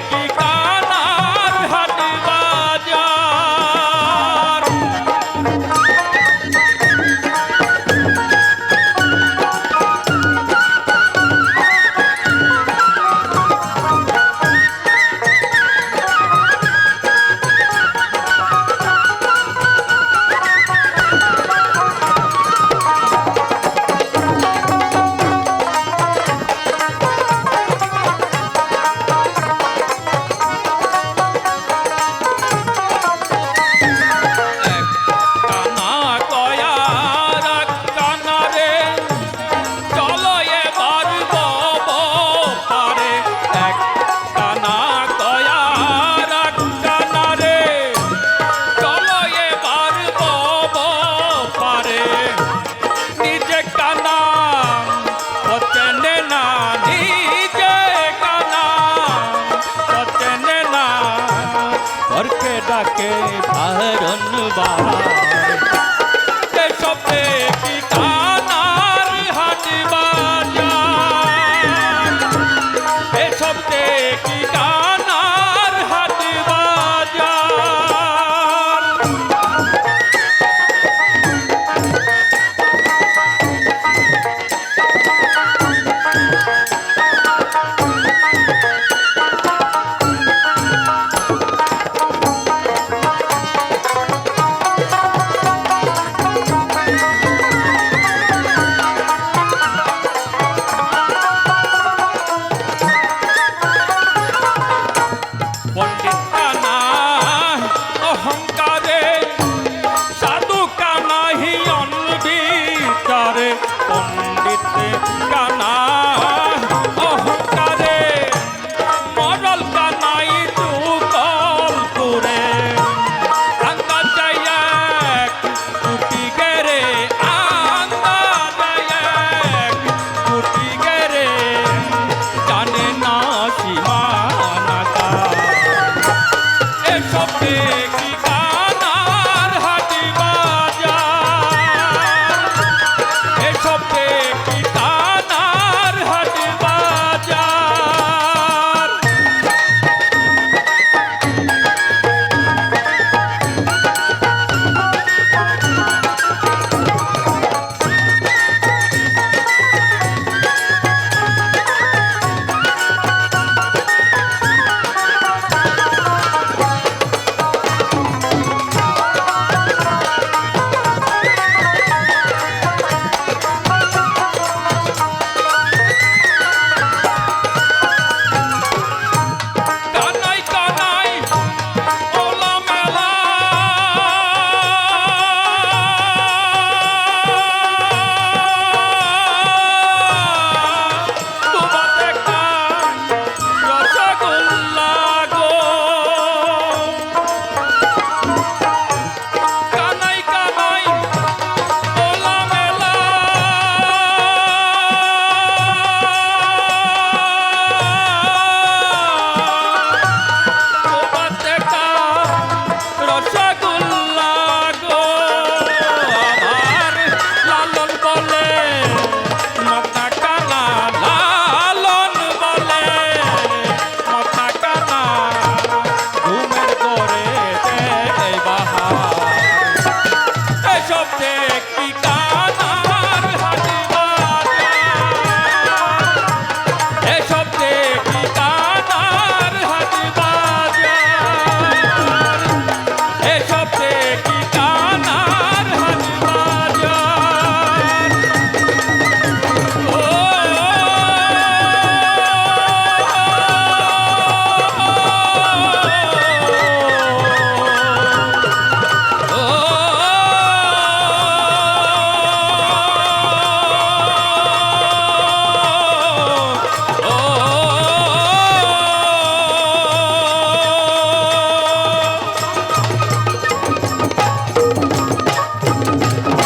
की का ডাকে বাহরণ বাবা অহংকারে সাধু কানাহি অন্বিকারে পণ্ডিত